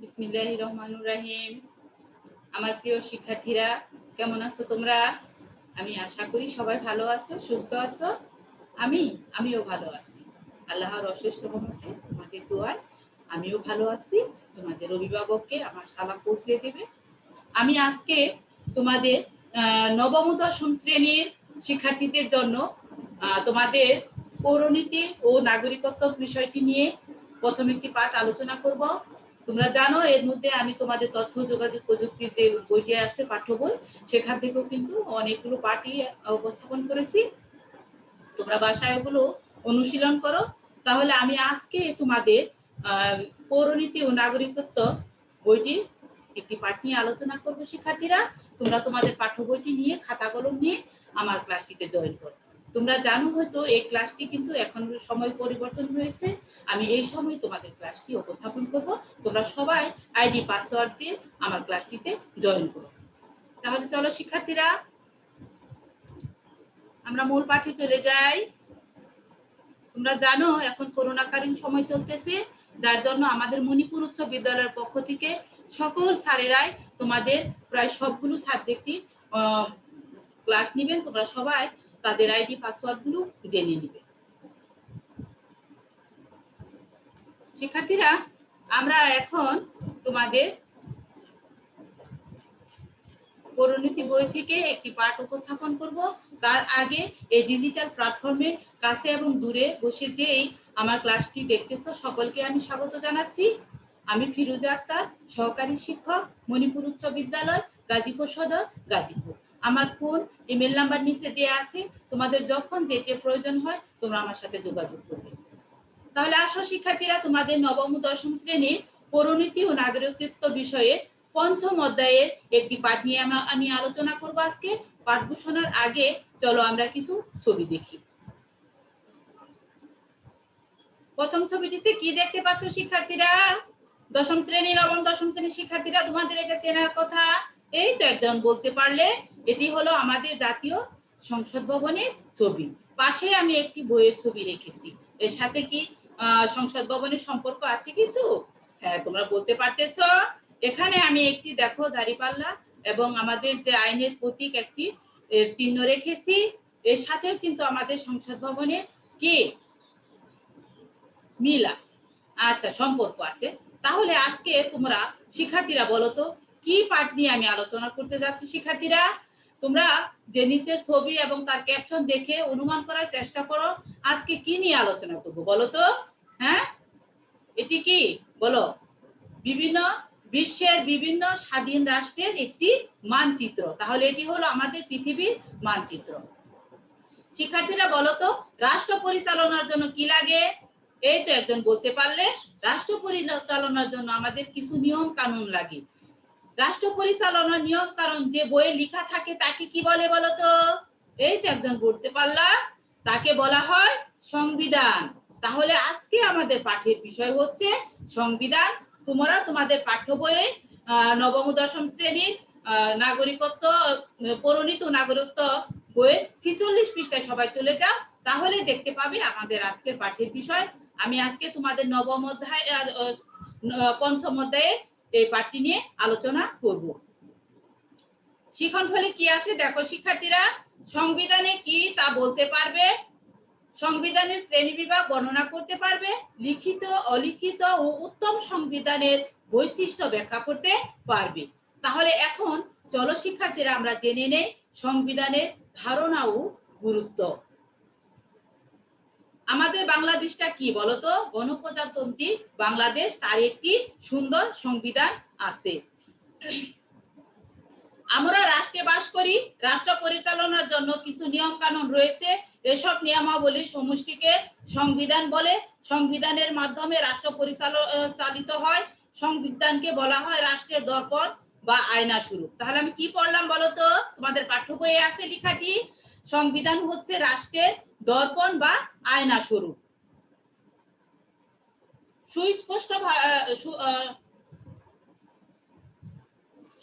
বিসমিল্লাহ রহমানুর রাহিম। আমার প্রিয় শিক্ষার্থীরা, কেমন আছো তোমরা? আমি আশা করি সবাই ভালো আছো, সুস্থ আছো। আমি, আমিও ভালো আছি। আল্লাহর অশেষ রহমতে তোমাদের দোয়ায় আমিও ভালো আছি। তোমাদের অভিভাবককে আমার সালাম পৌঁছে দেবে। আমি আজকে তোমাদের নবম দশম শ্রেণির শিক্ষার্থীদের জন্য তোমাদের পৌরনীতি ও নাগরিকত্ব বিষয়টি নিয়ে প্রথম একটি পাঠ আলোচনা করব। তোমরা জানো, এর মধ্যে আমি তোমাদের তথ্য, যোগাযোগ প্রযুক্তির যে বইটি আছে পাঠ্য বই সেখান থেকেও কিন্তু অনেকগুলো পাঠই উপস্থাপন করেছি। তোমরা বাসায় ওগুলো অনুশীলন করো। তাহলে আমি আজকে তোমাদের পৌরনীতি ও নাগরিকত্ব বইটি একটি পাঠ নিয়ে আলোচনা করব শিক্ষার্থীরা। তোমরা তোমাদের পাঠ্য বইটি নিয়ে, খাতা কলম নিয়ে আমার ক্লাসটিতে জয়েন করো। তোমরা জানো হয়তো এই ক্লাসটি কিন্তু এখন সময় পরিবর্তন হয়েছে। আমি এই সময় তোমাদের ক্লাসটি উপস্থাপন করব। তোমরা সবাই আইডি পাসওয়ার্ড দিয়ে আমার ক্লাসটিতে জয়েন করো। তাহলে চলো শিক্ষার্থীরা, আমরা মূল পাঠে চলে যাই। তোমরা জানো এখন করোনাকালীন সময় চলতেছে, যার জন্য আমাদের মণিপুর উচ্চ বিদ্যালয়ের পক্ষ থেকে সকল স্যারেরাই তোমাদের প্রায় সবগুলো সাবজেক্টই ক্লাস নেবেন। তোমরা সবাই তাদের আইডি পাসওয়ার্ডগুলো জেনে নিবে। শিক্ষার্থীরা, আমরা এখন তোমাদের পরিণতি বই থেকে একটি পাঠ উপস্থাপন করব। তার আগে এই ডিজিটাল প্ল্যাটফর্মে কাছে এবং দূরে বসে যেই আমার ক্লাসটি দেখতেছ, সকলকে আমি স্বাগত জানাচ্ছি। আমি ফিরোজা আক্তার, সহকারী শিক্ষক, মণিপুর উচ্চ বিদ্যালয়, গাজীপুর সদর, গাজীপুর। আমার ফোন ইমেল নাম্বার নিচে দেওয়া আছে। তোমাদের যখন যেটা প্রয়োজন হয়, তোমরা আমার সাথে যোগাযোগ করবে। তাহলে আসো শিক্ষার্থীরা, তোমাদের নবম দশম শ্রেণির পরিণতি ও নাগরিকত্ব বিষয়ে পঞ্চম অধ্যায়ের একটি পাঠ নিয়ে আমা- আলোচনা করব আজকে। পাঠ ঘোষণার আগে চলো আমরা কিছু ছবি দেখি। প্রথম ছবিটিতে কি দেখতে পাচ্ছ শিক্ষার্থীরা? দশম শ্রেণি, নবম, দশম শ্রেণির শিক্ষার্থীরা, তোমাদের এটা চেনার কথা। এই তো একদম বলতে পারলে এটি হলো আমাদের জাতীয় সংসদ ভবনের ছবি। পাশে আমি একটি বইয়ের ছবি রেখেছি। এর সাথে কি সংসদ ভবনের সম্পর্ক আছে কিছু? হ্যাঁ তোমরা বলতে পারতেছো। এখানে আমি একটি, দেখো, দাঁড়িপাল্লা এবং আমাদের যে আইনের প্রতীক একটি চিহ্ন রেখেছি। এর সাথেও কিন্তু আমাদের সংসদ ভবনে কি? মিল আছে। আচ্ছা সম্পর্ক আছে। তাহলে আজকে তোমরা শিক্ষার্থীরা বলো তো, কি পাঠ নিয়ে আমি আলোচনা করতে যাচ্ছি শিক্ষার্থীরা? তোমরা যে নিচের ছবি এবং তার ক্যাপশন দেখে অনুমান করার চেষ্টা করো। আজকে কি নিয়ে আলোচনা করব বলো তো? হ্যাঁ? এটি কি? বলো। বিভিন্ন বিশ্বের বিভিন্ন স্বাধীন রাষ্ট্রের একটি মানচিত্র। তাহলে এটি হলো আমাদের পৃথিবীর মানচিত্র। শিক্ষার্থীরা বলো তো, রাষ্ট্র পরিচালনার জন্য কি লাগে? এই তো একজন বলতে পারলে, রাষ্ট্র পরিচালনার জন্য আমাদের কিছু নিয়ম কানুন লাগে। রাষ্ট্র পরিচালনা নিয়ম কারণ যে বইয়ে লেখা থাকে তাকে কি বলে বলো তো এই তো একজন বলতে পারলা। তাকে বলা হয় সংবিধান। তাহলে আজকে আমাদের পাঠের বিষয় হচ্ছে সংবিধান। তোমরা তোমাদের পাঠ্য বইয়ে নবম দশম শ্রেণির নাগরিকত্ব, পরিণত নাগরিকত্ব বইয়ে ছিচল্লিশ পৃষ্ঠায় সবাই চলে যাও। তাহলে দেখতে পাবে আমাদের আজকের পাঠের বিষয়। আমি আজকে তোমাদের নবম অধ্যায় পঞ্চম অধ্যায়ে এই পাঠটি নিয়ে আলোচনা করব। শিখন ফলে কি আছে? দেখো, শিক্ষার্থীরা, সংবিধানে কি তা বলতে পারবে? সংবিধানের শ্রেণি বিভাগ বর্ণনা করতে পারবে? লিখিত, অলিখিত ও উত্তম সংবিধানের বৈশিষ্ট্য ব্যাখ্যা করতে পারবে। তাহলে এখন চলো শিক্ষার্থীরা আমরা জেনে নেই সংবিধানের ধারণা ও গুরুত্ব। আমাদের বাংলাদেশটা কি বলতো? গণপ্রজাতন্ত্রী বাংলাদেশ, তার একটি সুন্দর সংবিধান আছে। আমরা রাষ্ট্রে বাস করি, রাষ্ট্র পরিচালনার জন্য কিছু নিয়ম কানুন রয়েছে। এসব নিয়মাবলীর সমষ্টিকে সংবিধান বলে। সংবিধানের মাধ্যমে রাষ্ট্র পরিচালিত হয়। সংবিধানকে বলা হয় রাষ্ট্রের দর্পণ বা আয়না স্বরূপ। তাহলে আমি কি পড়লাম বলো তো তোমাদের পাঠ্য বইয়ে আছে লেখাটি। সংবিধান হচ্ছে রাষ্ট্রের দর্পণ বা আয়না স্বরূপ। সুস্পষ্ট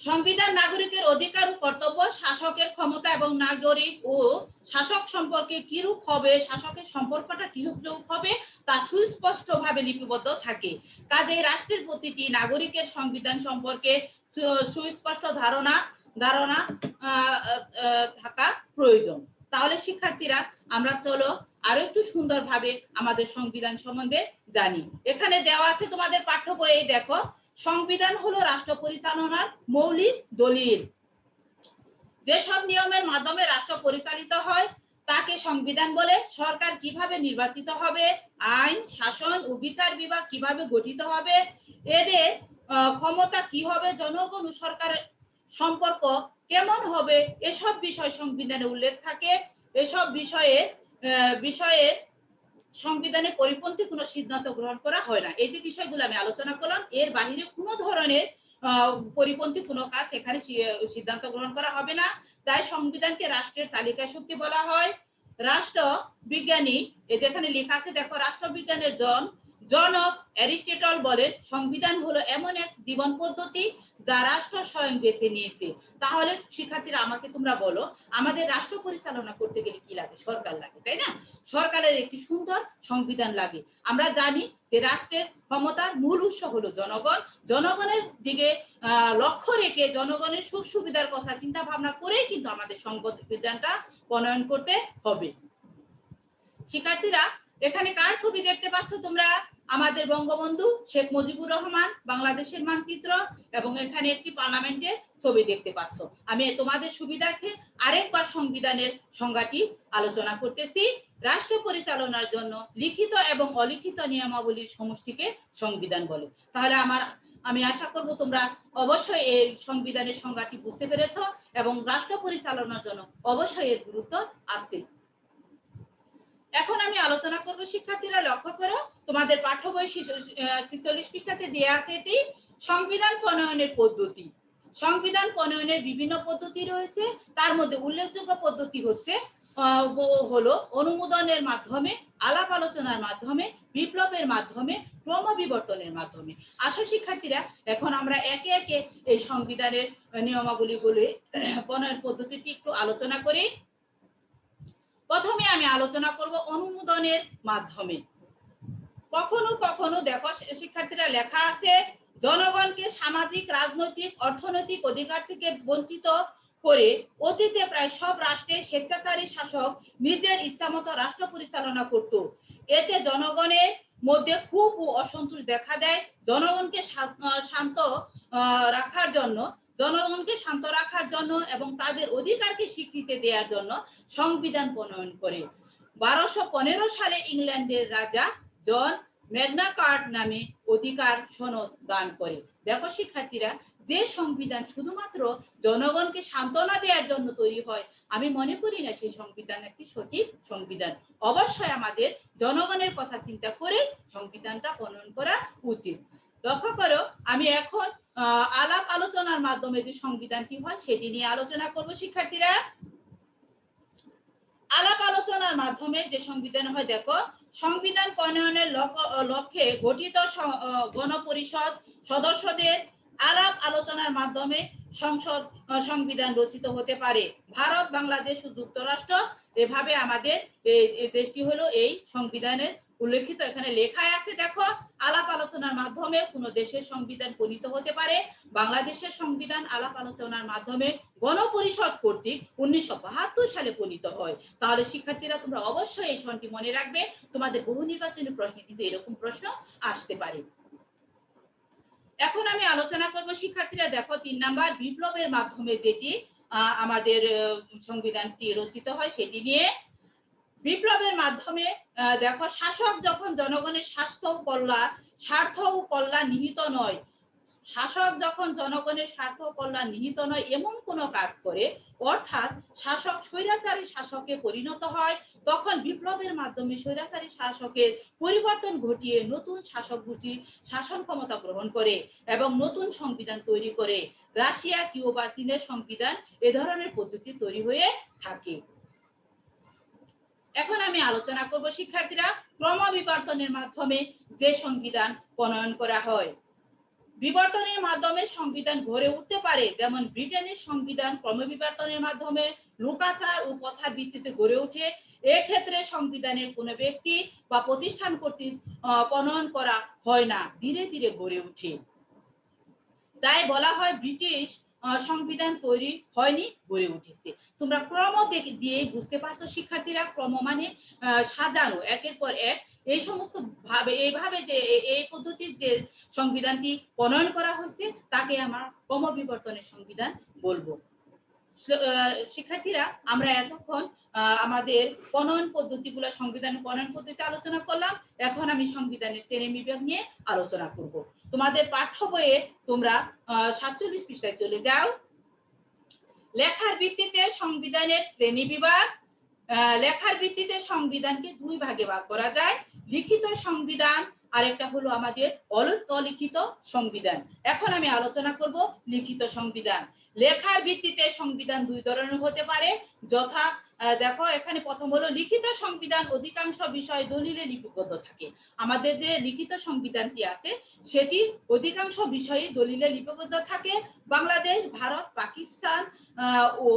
সংবিধান নাগরিকের অধিকার ও কর্তব্য, শাসকের ক্ষমতা এবং নাগরিক ও শাসক সম্পর্কে কিরূপ হবে, শাসকের সম্পর্কটা কিরূপ রূপ হবে, তা সুস্পষ্টভাবে লিপিবদ্ধ থাকে। কাজেই রাষ্ট্রের প্রতিটি নাগরিকের সংবিধান সম্পর্কে সুস্পষ্ট ধারণা ধারণা থাকা প্রয়োজন। তাহলে শিক্ষার্থীরা, আমরা চলো আরও একটু সুন্দরভাবে আমাদের সংবিধান সম্বন্ধে জানি। এখানে দেওয়া আছে তোমাদের পাঠ্য বইয়ে দেখো, সংবিধান হলো রাষ্ট্র পরিচালনার মৌলিক দলিল। যেসব নিয়মের মাধ্যমে রাষ্ট্র পরিচালিত হয়, তাকে সংবিধান বলে সরকার কীভাবে নির্বাচিত হবে, আইন, শাসন ও বিচার বিভাগ কীভাবে গঠিত হবে, এদের ক্ষমতা কি হবে জনগণ সরকারের সম্পর্ক কেমন হবে? এসব বিষয় সংবিধানে উল্লেখ থাকে। এসব বিষয়ে বিষয়ে সংবিধানে পরিপন্থী কোনো সিদ্ধান্ত গ্রহণ করা হয় না। এই যে বিষয়গুলো আমি আলোচনা করলাম, এর বাহিরে কোনো ধরনের পরিপন্থী কোনো কাজ এখানে সিদ্ধান্ত গ্রহণ করা হবে না। তাই সংবিধানকে রাষ্ট্রের তালিকা শক্তি বলা হয়। রাষ্ট্র বিজ্ঞানী যেখানে লেখা আছে, দেখো, রাষ্ট্রবিজ্ঞানের জন জনক অ্যারিস্টেটল বলেন, সংবিধান হলো এমন এক জীবন পদ্ধতি যা রাষ্ট্র স্বয়ং বেছে নিয়েছে। তাহলে শিক্ষার্থীরা আমাকে তোমরা বলো, আমাদের রাষ্ট্র পরিচালনা করতে গেলে কি লাগে? সরকার লাগে, তাই না? সরকারের একটি সুন্দর সংবিধান লাগে। আমরা জানি যে রাষ্ট্রের ক্ষমতার মূল উৎস হলো জনগণ। জনগণের দিকে লক্ষ্য রেখে জনগণের সুখ সুবিধার কথা চিন্তা ভাবনা করেই কিন্তু আমাদের সংবিধানটা প্রণয়ন করতে হবে। শিক্ষার্থীরা এখানে কার ছবি দেখতে পাচ্ছ তোমরা? আমাদের বঙ্গবন্ধু শেখ মুজিবুর রহমান, বাংলাদেশের মানচিত্র এবং এখানে একটি পার্লামেন্টের ছবি দেখতে পাচ্ছ। আমি তোমাদের সুবিধার্থে আরেকবার সংবিধানের সংজ্ঞাটি আলোচনা করতেছি। রাষ্ট্র পরিচালনার জন্য লিখিত এবং অলিখিত নিয়মাবলীর সমষ্টিকে সংবিধান বলে। তাহলে আমার, আমি আশা করব তোমরা অবশ্যই এই সংবিধানের সংজ্ঞাটি বুঝতে পেরেছ এবং রাষ্ট্র পরিচালনার জন্য অবশ্যই এর গুরুত্ব আছে। এখন আমি আলোচনা করব, শিক্ষার্থীরা লক্ষ্য করো, তোমাদের পাঠ্য বই ছিচল্লিশ পৃষ্ঠাতে দেওয়া আছে এটি, সংবিধান প্রণয়নের পদ্ধতি। সংবিধান প্রণয়নের বিভিন্ন পদ্ধতি রয়েছে, তার মধ্যে উল্লেখযোগ্য পদ্ধতি হচ্ছে হলো অনুমোদনের মাধ্যমে, আলাপ আলোচনার মাধ্যমে, বিপ্লবের মাধ্যমে, ক্রমবিবর্তনের মাধ্যমে। আসো শিক্ষার্থীরা, এখন আমরা একে একে এই সংবিধানের নিয়মাবলীগুলি, প্রণয়ন পদ্ধতিটি একটু আলোচনা করি। প্রথমে আমি আলোচনা করব অনুমোদনের মাধ্যমে। কখনো কখনো দেখো শিক্ষার্থীরা লেখা আছে, জনগণকে সামাজিক, রাজনৈতিক, অর্থনৈতিক অধিকার থেকে বঞ্চিত করে অতীতে প্রায় সব রাষ্ট্রের স্বেচ্ছাচারী শাসক নিজের ইচ্ছামতো রাষ্ট্র পরিচালনা করত। এতে জনগণের মধ্যে খুব অসন্তোষ দেখা দেয়। জনগণকে শান্ত রাখার জন্য জনগণকে শান্ত রাখার জন্য এবং তাদের অধিকারকে স্বীকৃতি দেওয়ার জন্য সংবিধান প্রণয়ন করে। বারোশো পনেরো সালে ইংল্যান্ডের রাজা জন ম্যাগনা কার্ট নামে অধিকার সনদ দান করে। দেখো শিক্ষার্থীরা, যে সংবিধান শুধুমাত্র জনগণকে সান্ত্বনা দেওয়ার জন্য তৈরি হয়, আমি মনে করি না সেই সংবিধান একটি সঠিক সংবিধান। অবশ্যই আমাদের জনগণের কথা চিন্তা করে সংবিধানটা প্রণয়ন করা উচিত। লক্ষ্য করো, আমি এখন আলাপ আলোচনার মাধ্যমে যে সংবিধানটি হয় সেটি নিয়ে আলোচনা করব, শিক্ষার্থীরা। আলাপ আলোচনার মাধ্যমে যে সংবিধান হয়, দেখো, সংবিধান প্রণয়নের লক্ষ্য- গঠিত গণপরিষদ সদস্যদের আলাপ আলোচনার মাধ্যমে সংসদ সংবিধান রচিত হতে পারে। ভারত, বাংলাদেশ ও যুক্তরাষ্ট্র, এভাবে আমাদের দেশটি হলো এই সংবিধানের উল্লেখিত এখানে লেখায় আছে, দেখো, আলাপ আলোচনার মাধ্যমে কোন দেশের সংবিধান প্রণীত হতে পারে, বাংলাদেশের সংবিধান আলাপ আলোচনার মাধ্যমে গণপরিষদ কর্তৃক উনিশশো বাহাত্তর সালে প্রণীত হয়। তাহলে শিক্ষার্থীরা তোমরা অবশ্যই এই সনটি মনে রাখবে, তোমাদের বহু নির্বাচনী প্রশ্নে কিন্তু এরকম প্রশ্ন আসতে পারে। এখন আমি আলোচনা করব শিক্ষার্থীরা, দেখো, তিন নাম্বার, বিপ্লবের মাধ্যমে যেটি আমাদের সংবিধানটি রচিত হয় সেটি নিয়ে। বিপ্লবের মাধ্যমে দেখো শাসক যখন জনগণের স্বাস্থ্য কল্যাণ স্বার্থ ও কল্যাণ নিহিত নয়, শাসক যখন জনগণের স্বার্থ কল্যাণ নিহিত নয় এমন কোনো কাজ করে, অর্থাৎ শাসক স্বৈরাচারী শাসকে পরিণত হয়, তখন বিপ্লবের মাধ্যমে স্বৈরাচারী শাসকের পরিবর্তন ঘটিয়ে নতুন শাসক গোষ্ঠী শাসন ক্ষমতা গ্রহণ করে এবং নতুন সংবিধান তৈরি করে। রাশিয়া, কিউবা, চীনের সংবিধান এ ধরনের পদ্ধতি তৈরি হয়ে থাকে। এখন আমি আলোচনা করব, শিক্ষার্থীরা, ক্রমবিবর্তনের মাধ্যমে যে সংবিধান প্রণয়ন করা হয়। বিবর্তনের মাধ্যমে সংবিধান গড়ে উঠতে পারে, যেমন ব্রিটেনের সংবিধান ক্রমবিবর্তনের মাধ্যমে লোকাচার ও প্রথার ভিত্তিতে গড়ে ওঠে। এক্ষেত্রে সংবিধানের কোনো ব্যক্তি বা প্রতিষ্ঠান কর্তৃক প্রণয়ন করা হয় না, ধীরে ধীরে গড়ে ওঠে। তাই বলা হয় ব্রিটিশ সংবিধান তৈরি হয়নি গড়ে উঠেছে। তোমরা ক্রম দিয়ে বুঝতে পারছ, শিক্ষার্থীরা ক্রম মানে সাজানো, একের পর এক। এই সমস্ত ভাবে, এইভাবে যে এই পদ্ধতির যে সংবিধানটি প্রণয়ন করা হয়েছে, তাকে আমরা ক্রমবিবর্তনের সংবিধান বলব। শিক্ষার্থীরা আমরা এতক্ষণ আমাদের প্রণয়ন পদ্ধতি পদ্ধতিগুলো, সংবিধান প্রণয়ন পদ্ধতি আলোচনা করলাম। এখন আমি সংবিধানের শ্রেণি বিভাগ নিয়ে আলোচনা করব। তোমাদের পাঠ্য বইয়ে তোমরা সাতচল্লিশ পৃষ্ঠায় চলে যাও। লেখার ভিত্তিতে সংবিধানের শ্রেণি বিভাগ লেখার ভিত্তিতে সংবিধানকে দুই ভাগে ভাগ করা যায়। লিখিত সংবিধান, আরেকটা হলো আমাদের অলিখিত সংবিধান। এখন আমি আলোচনা করব লিখিত সংবিধান। লেখার ভিত্তিতে সংবিধান দুই ধরনের হতে পারে। যথা দেখো, এখানে প্রথম হলো লিখিত সংবিধান, অধিকাংশ বিষয় দলিলে লিপিবদ্ধ থাকে। আমাদের যে লিখিত সংবিধানটি আছে, সেটি অধিকাংশ বিষয়ে দলিলে লিপিবদ্ধ থাকে। বাংলাদেশ, ভারত, পাকিস্তান ও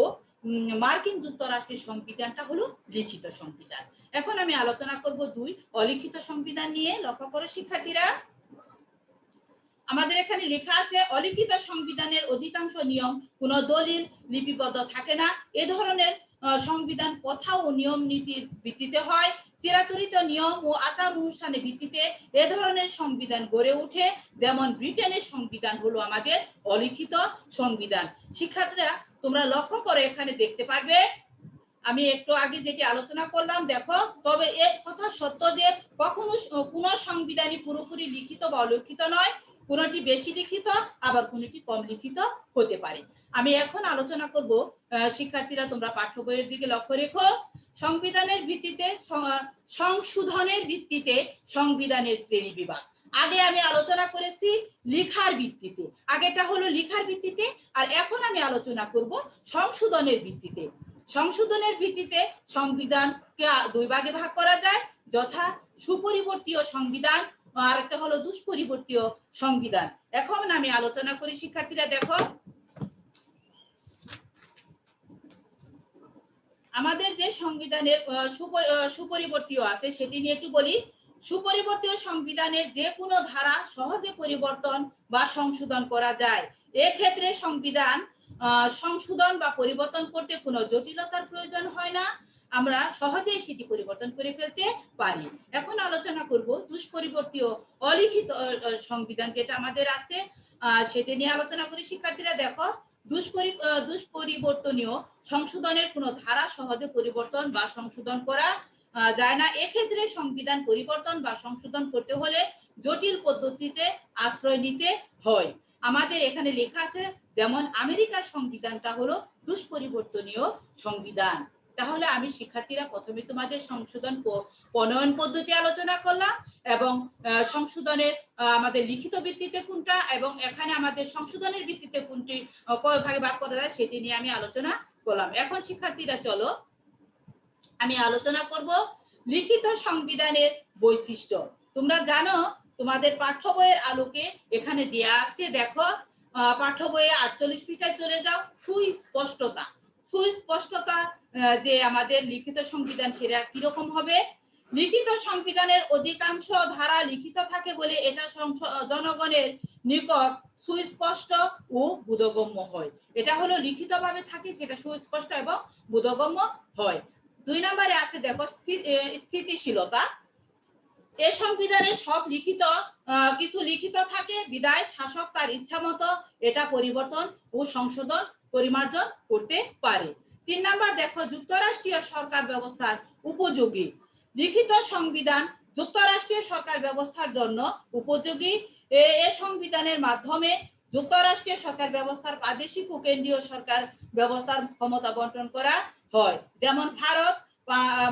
মার্কিন যুক্তরাষ্ট্রের সংবিধানটা হলো লিখিত সংবিধান। এখন আমি আলোচনা করব দুই, অলিখিত সংবিধান নিয়ে। লক্ষ্য করো, শিক্ষার্থীরা। আমাদের এখানে লেখা আছে, অলিখিত সংবিধানের অধিকাংশ নিয়ম কোনো দলিল, লিপিবদ্ধ থাকে না। এ ধরনের সংবিধান কথা ও নিয়ম নীতির ভিত্তিতে হয়। চিরাচরিত নিয়ম ও আচার অনুষ্ঠানের ভিত্তিতে এ ধরনের সংবিধান গড়ে ওঠে। যেমন ব্রিটেনের সংবিধান হলো আমাদের অলিখিত সংবিধান। শিক্ষার্থীরা, তোমরা লক্ষ্য করে, এখানে দেখতে পারবে। আমি একটু আগে যেটি আলোচনা করলাম, দেখো, তবে এ কথা সত্য যে কখনো কোন সংবিধানই পুরোপুরি লিখিত বা অলিখিত নয়। কোনটি বেশি লিখিত, আবার কোনটি কম লিখিত হতে পারে। আমি এখন আলোচনা করব শিক্ষার্থীরা তোমরা পাঠ্য বইয়ের দিকে লক্ষ্য রেখো। সংবিধানের ভিত্তিতে সংশোধনের ভিত্তিতে সংবিধানের শ্রেণি বিভাগ। আগে আমি আলোচনা করেছি লিখার ভিত্তিতে। আগেটা হলো লিখার ভিত্তিতে, আর এখন আমি আলোচনা করব সংশোধনের ভিত্তিতে। সংশোধনের ভিত্তিতে সংবিধানকে দুই ভাগে ভাগ করা যায়, যথা সুপরিবর্তীয় সংবিধান আর একটা হলো দুষ্পরিবর্তীয় সংবিধান। এখন আমি আলোচনা করি। শিক্ষার্থীরা, দেখো। আমাদের যে সংবিধানের সুপরিবর্তীয় আছে, সেটি নিয়ে একটু বলি। সুপরিবর্তীয় সংবিধানের যে কোনো ধারা সহজে পরিবর্তন বা সংশোধন করা যায়। এক্ষেত্রে সংবিধান সংশোধন বা পরিবর্তন করতে কোনো জটিলতার প্রয়োজন হয় না। আমরা সহজেই সেটি পরিবর্তন করে ফেলতে পারি। এখন আলোচনা করব দুষ্পরিবর্তীয় অলিখিত সংবিধান যেটা আমাদের আছে। সেটা নিয়ে আলোচনা করি। শিক্ষার্থীরা দেখো, দুষ্পরি দুষ্পরিবর্তনীয় সংশোধনের কোনো ধারা সহজে পরিবর্তন বা সংশোধন করা যায় না। এক্ষেত্রে সংবিধান পরিবর্তন বা সংশোধন করতে হলে জটিল পদ্ধতিতে আশ্রয় নিতে হয়। আমাদের এখানে লেখা আছে, যেমন আমেরিকার সংবিধানটা হলো দুষ্পরিবর্তনীয় সংবিধান। তাহলে আমি শিক্ষার্থীরা প্রথমে তোমাদের সংশোধন প্রণয়ন পদ্ধতি আলোচনা করলাম এবং সংশোধনের আমাদের লিখিত ভিত্তিতে কোনটা এবং এখানে আমাদের সংশোধনের ভিত্তিতে কোনটি কয় ভাগে ভাগ করা যায় সেটি নিয়ে আমি আলোচনা করলাম। এখন শিক্ষার্থীরা চলো, আমি আলোচনা করব লিখিত সংবিধানের বৈশিষ্ট্য। তোমরা জানো তোমাদের পাঠ্য বইয়ের আলোকে এখানে দেয়া আছে, দেখো পাঠ্য বইয়ে আটচল্লিশ পৃষ্ঠায় চলে যাও, সুস্পষ্টতা। সুস্পষ্টতা যে আমাদের লিখিত সংবিধান সেটা কীরকম হবে? লিখিত সংবিধানের অধিকাংশ ধারা লিখিত থাকে বলে এটা জনগণের নিকট সুস্পষ্ট ও বোধগম্য হয়। এটা হলো লিখিত ভাবে থাকে, সেটা সুস্পষ্ট এবং বোধগম্য হয়। দুই নম্বরে আছে দেখো স্থিতিশীলতা। এ সংবিধানে সব লিখিত কিছু লিখিত থাকে, বিদায়, শাসক তার ইচ্ছা মতো এটা পরিবর্তন ও সংশোধন পরিমার্জন করতে পারে। তিন নাম্বার, দেখো, যুক্তরাষ্ট্রীয় সরকার ব্যবস্থার উপযোগী। লিখিত সংবিধান যুক্তরাষ্ট্রীয় সরকার ব্যবস্থার জন্য উপযোগী। এ সংবিধানের মাধ্যমে যুক্তরাষ্ট্রীয় সরকার ব্যবস্থার প্রাদেশিক ও কেন্দ্রীয় সরকার ব্যবস্থার ক্ষমতা বন্টন করা হয়। যেমন ভারত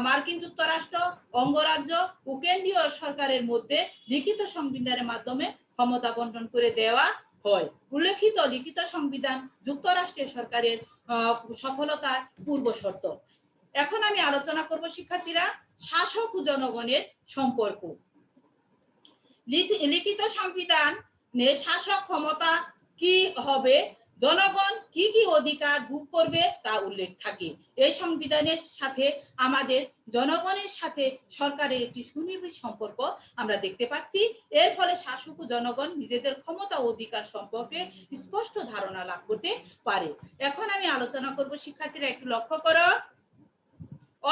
মার্কিন যুক্তরাষ্ট্র, অঙ্গরাজ্য ও কেন্দ্রীয় সরকারের মধ্যে লিখিত সংবিধানের মাধ্যমে ক্ষমতা বন্টন করে দেওয়া হয়। উল্লেখিত লিখিত সংবিধান যুক্তরাষ্ট্রের সরকারের সফলতার পূর্ব শর্ত। এখন আমি আলোচনা করব শিক্ষার্থীরা শাসক ও জনগণের সম্পর্ক। লিখি- লিখিত সংবিধান শাসক ক্ষমতা কি হবে জনগণ কি কি অধিকার ভোগ করবে তা উল্লেখ থাকে। এই সংবিধানের সাথে আমাদের জনগণের সাথে সরকারের একটি সুনিবিড় সম্পর্ক আমরা দেখতে পাচ্ছি। এর ফলে শাসক ও জনগণ নিজেদের ক্ষমতা অধিকার সম্পর্কে স্পষ্ট ধারণা লাভ করতে পারে। এখন আমি আলোচনা করব, শিক্ষার্থীরা একটু লক্ষ্য করো।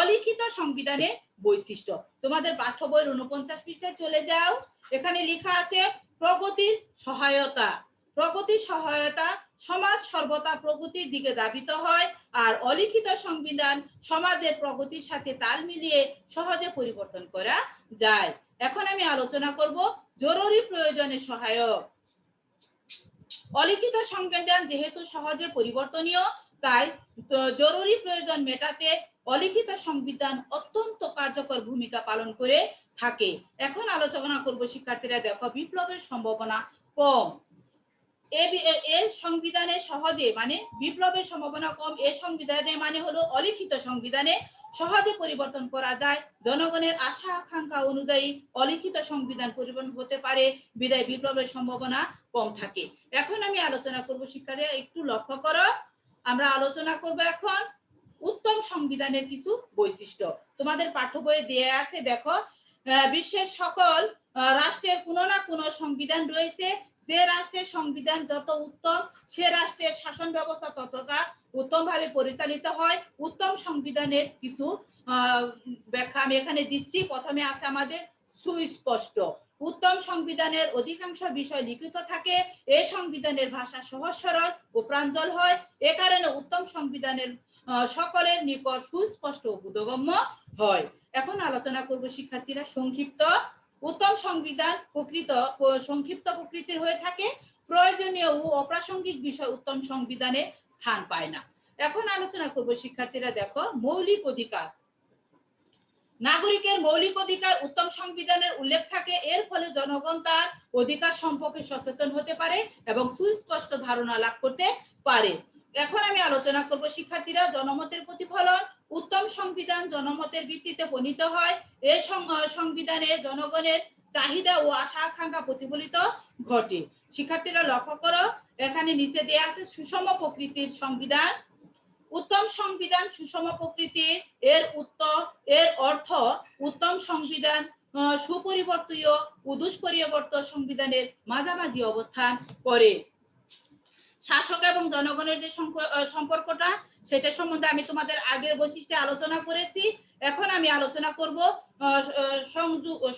অলিখিত সংবিধানে বৈশিষ্ট্য। তোমাদের পাঠ্য বইয়ের উনপঞ্চাশ পৃষ্ঠায় চলে যাও। এখানে লেখা আছে প্রগতির সহায়তা। প্রগতির সহায়তা সমাজ সর্বদা প্রগতির দিকে ধাবিত হয় আর অলিখিত সংবিধান সমাজের প্রগতির সাথে তাল মিলিয়ে সহজে পরিবর্তন করা যায়। এখন আমি আলোচনা করব জরুরি প্রয়োজনে সহায়ক। অলিখিত সংবিধান যেহেতু সহজে পরিবর্তনীয়, তাই জরুরি প্রয়োজন মেটাতে অলিখিত সংবিধান অত্যন্ত কার্যকর ভূমিকা পালন করে থাকে। এখন আলোচনা করব শিক্ষার্থীরা দেখো বিপ্লবের সম্ভাবনা কম। সংবিধানে সহজে মানে বিপ্লবের সম্ভাবনা কম, এ সংবিধানে মানে হলো অলিখিত সংবিধানে সহজে পরিবর্তন করা যায়। জনগণের আশা, আকাঙ্ক্ষা অনুযায়ী অলিখিত সংবিধান পরিবর্তন হতে পারে, বিদায় বিপ্লবের সম্ভাবনা কম থাকে। এখন আমি আলোচনা করব শিক্ষার্থীরা একটু লক্ষ্য করো। আমরা আলোচনা করব এখন উত্তম সংবিধানের কিছু বৈশিষ্ট্য। তোমাদের পাঠ্য বইয়ে দেয়া আছে, দেখো বিশ্বের সকল রাষ্ট্রের কোনো না কোনো সংবিধান রয়েছে। যে রাষ্ট্রের সংবিধান যত উত্তম, সে রাষ্ট্রের শাসন ব্যবস্থা ততটা উত্তম ভাবে পরিচালিত হয়। উত্তম সংবিধানের কিছু ব্যাখ্যা আমি এখানে দিচ্ছি। প্রথমে আছে আমাদের সুস্পষ্ট। উত্তম সংবিধানের অধিকাংশ বিষয় লিখিত থাকে। এই সংবিধানের ভাষা সহজ, সরল ও প্রাঞ্জল হয়। এ কারণে উত্তম সংবিধানের সকলের নিকট সুস্পষ্ট ও বোধগম্য হয়। এখন আলোচনা করব শিক্ষার্থীরা সংক্ষিপ্ত। উত্তম সংবিধান প্রকৃত, সংক্ষিপ্ত প্রকৃতির হয়ে থাকে। প্রয়োজনীয় ও অপ্রাসঙ্গিক বিষয় উত্তম সংবিধানে স্থান পায় না। এখন আলোচনা করব, শিক্ষার্থীরা দেখো, মৌলিক অধিকার। নাগরিকের মৌলিক অধিকার উত্তম সংবিধানের উল্লেখ থাকে। এর ফলে জনগণ তার অধিকার সম্পর্কে সচেতন হতে পারে এবং সুস্পষ্ট ধারণা লাভ করতে পারে। এখন আমি আলোচনা করব, শিক্ষার্থীরা জনমতের প্রতিফলন, উত্তম সংবিধান জনমতের ভিত্তিতে প্রণীত হয়। সং- সংবিধানে জনগণের চাহিদা ও আশা আকাঙ্ক্ষা প্রতিফলিত ঘটে। শিক্ষার্থীরা লক্ষ্য করো, এখানে নিচে দেয়া আছে সুষম প্রকৃতির সংবিধান। উত্তম সংবিধান, সুষম প্রকৃতির এর উত্তর এর অর্থ উত্তম সংবিধান সুপরিবর্তীয় ও দুষ্পরিবর্তন সংবিধানের মাঝামাঝি অবস্থান করে। শাসক এবং জনগণের যে সম্পর্কটা, সেটা সম্বন্ধে আমি তোমাদের আগের বৈশিষ্ট্যে আলোচনা করেছি। এখন আমি আলোচনা করব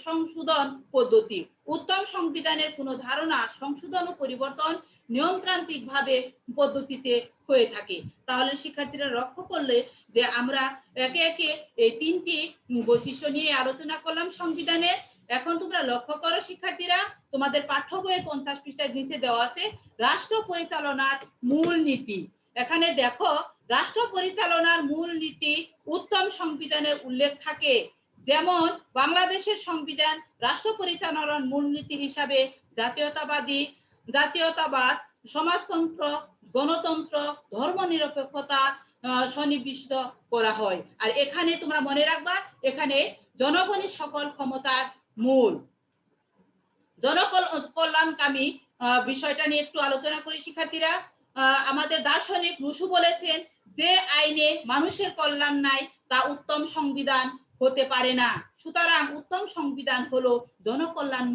সংশোধন পদ্ধতি। উত্তম সংবিধানের কোনো ধারণা সংশোধন ও পরিবর্তন নিয়মতান্ত্রিক ভাবে পদ্ধতিতে হয়ে থাকে। তাহলে শিক্ষার্থীরা লক্ষ্য করলে যে আমরা একে একে এই তিনটি বৈশিষ্ট্য নিয়ে আলোচনা করলাম সংবিধানের। এখন তোমরা লক্ষ্য করো, শিক্ষার্থীরা, তোমাদের পাঠ্য বইয়ের পঞ্চাশ পৃষ্ঠার নিচে দেওয়া আছে, রাষ্ট্র পরিচালনার মূল নীতি। এখানে দেখো, রাষ্ট্র পরিচালনার মূল নীতি উত্তম সংবিধানের উল্লেখ থাকে। যেমন, বাংলাদেশের সংবিধান রাষ্ট্র পরিচালনার মূলনীতি হিসাবে জাতীয়তাবাদী, জাতীয়তাবাদ, সমাজতন্ত্র, গণতন্ত্র, ধর্মনিরপেক্ষতা সন্নিবিষ্ট করা হয়। আর এখানে তোমরা মনে রাখবা, এখানে জনগণের সকল ক্ষমতার মূল। জনকল্যাণকামী বিষয়টা নিয়ে একটু আলোচনা করি, শিক্ষার্থীরা। আমাদের দার্শনিক রুশু বলেছেন যে আইনে মানুষের কল্যাণ নাই, তা উত্তম সংবিধান হতে পারে না। সুতরাং উত্তম সংবিধান হলো জনকল্যাণ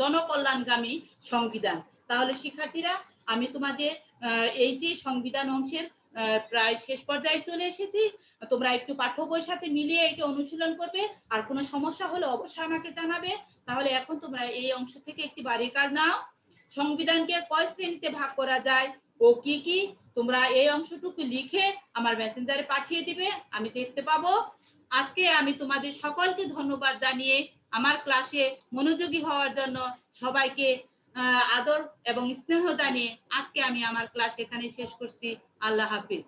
জনকল্যাণগামী সংবিধান। তাহলে শিক্ষার্থীরা, আমি তোমাদের এই যে সংবিধান অংশের প্রায় শেষ পর্যায়ে চলে এসেছি। তোমরা একটু পাঠ্য বইয়ের সাথে মিলিয়ে এটা অনুশীলন করবে। আর কোনো সমস্যা হলে অবশ্যই আমাকে জানাবে। তাহলে এখন তোমরা এই অংশ থেকে একটি বাড়ির কাজ নাও। সংবিধানকে কয় শ্রেণীতে ভাগ করা যায় ও কি কি? তোমরা এই অংশটুকু লিখে আমার মেসেঞ্জারে পাঠিয়ে দিবে। আমি দেখতে পাবো। আজকে আমি তোমাদের সকলকে ধন্যবাদ জানিয়ে আমার ক্লাসে মনোযোগী হওয়ার জন্য সবাইকে আদর এবং স্নেহ জানিয়ে আজকে আমি আমার ক্লাস এখানে শেষ করছি। আল্লাহ হাফিজ।